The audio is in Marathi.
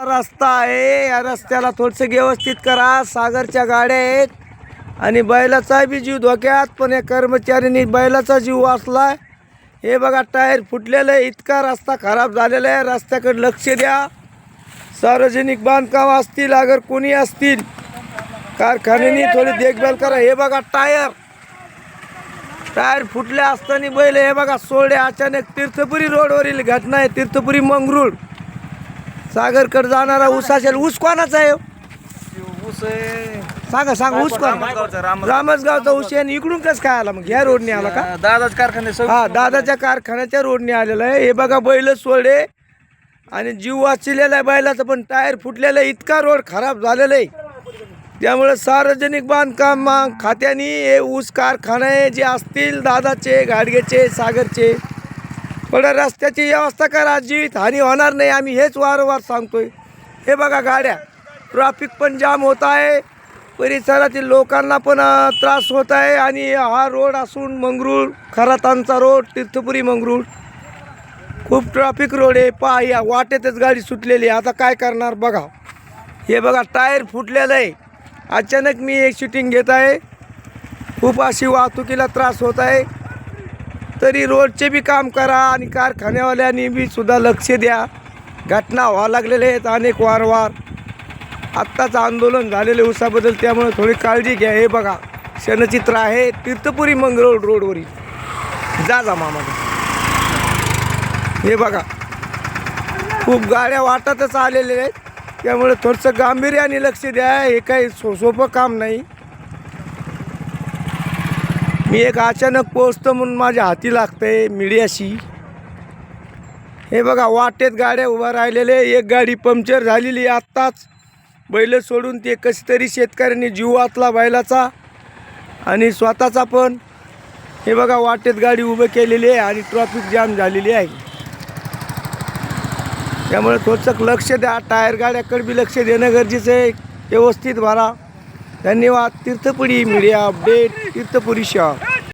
रस्ता आहे. या रस्त्याला थोडंसं व्यवस्थित करा. सागरच्या गाड्या आहेत. आणि बैलाचा बी जीव धोक्यात पण या कर्मचाऱ्यांनी बैलाचा जीव वाचलाय. हे बघा टायर फुटलेलं आहे. इतका रस्ता खराब झालेला आहे. रस्त्याकडे लक्ष द्या. सार्वजनिक बांधकाम असतील अगर कोणी असतील कारखान्यानी थोडी देखभाल करा. हे बघा टायर. टायर फुटले असताना बैल हे बघा सोडे अचानक तीर्थपुरी रोडवरील घटना आहे. तीर्थपुरी मंगरूळ. सागरकडे जाणारा ऊस असेल ऊस कोणाचा आहे? ऊस. सांगा सांगा ऊस कोण? रामसगावचा, रामस- रामसगावचा ऊस आहे आणि इकडून कसं काय आला मग? या रोडने आला का? दादाच कारखाने सगळे हा दादाच्या कारखान्याच्या रोडने आलेला आहे. हे बघा बैल सोडे आणि जीव वाचलेला आहे बैलाचं पण टायर फुटलेलं आहे. इतका रोड खराब झालेला आहे. त्यामुळे सार्वजनिक बांधकाम खात्याने हे ऊस कारखाने जे असतील दादाचे गाडगेचे सागरचे पण रस्त्याची व्यवस्था करा जीवित हानी होणार नाही आम्ही हेच वारंवार सांगतोय. हे बघा गाड्या ट्रॅफिक पण जाम होत आहे परिसरातील लोकांना पण त्रास होत आहे आणि हा रोड असून मंगरूळ खरातांचा रोड तीर्थपुरी मंगरूळ. खूप ट्रॅफिक रोड आहे पहा या वाटेतच गाडी सुटलेली आहे. आता काय करणार बघा. हे बघा टायर फुटलेलं आहे. अचानक मी एक शूटिंग घेत आहे. खूप अशी वाहतुकीला त्रास होत आहे. तरी रोडचे बी काम करा आणि कारखान्यावाल्यांनी बी सुद्धा लक्ष द्या. घटना व्हावं लागलेले आहेत अनेक वारंवार. आत्ताच आंदोलन झालेले उसाबद्दल त्यामुळे थोडी काळजी घ्या. हे बघा क्षणचित्र आहे तीर्थपुरी मंगरोळ रोडवरील जा जा मामा. हे बघा खूप गाड्या वाटतच आलेल्या आहेत. त्यामुळे थोडंसं गांभीर्याने लक्ष द्या. हे काही सो सोपं काम नाही. मी एक अचानक पोचतो म्हणून माझ्या हाती लागते मीडियाशी. हे बघा वाटेत गाड्या उभ्या राहिलेले एक गाडी पंक्चर झालेली आहे आत्ताच. बैल सोडून ते कशी तरी शेतकऱ्यांनी जीव वाचला बैलाचा आणि स्वतःचा पण. हे बघा वाटेत गाडी उभं केलेली आहे आणि ट्रॉफिक जाम झालेली आहे. त्यामुळे थोडंसं लक्ष द्या. टायर गाड्याकडे बी लक्ष देणं गरजेचं आहे. व्यवस्थित भरा. धन्यवाद. तीर्थपुरी मीडिया अपडेट तीर्थपुरी शहर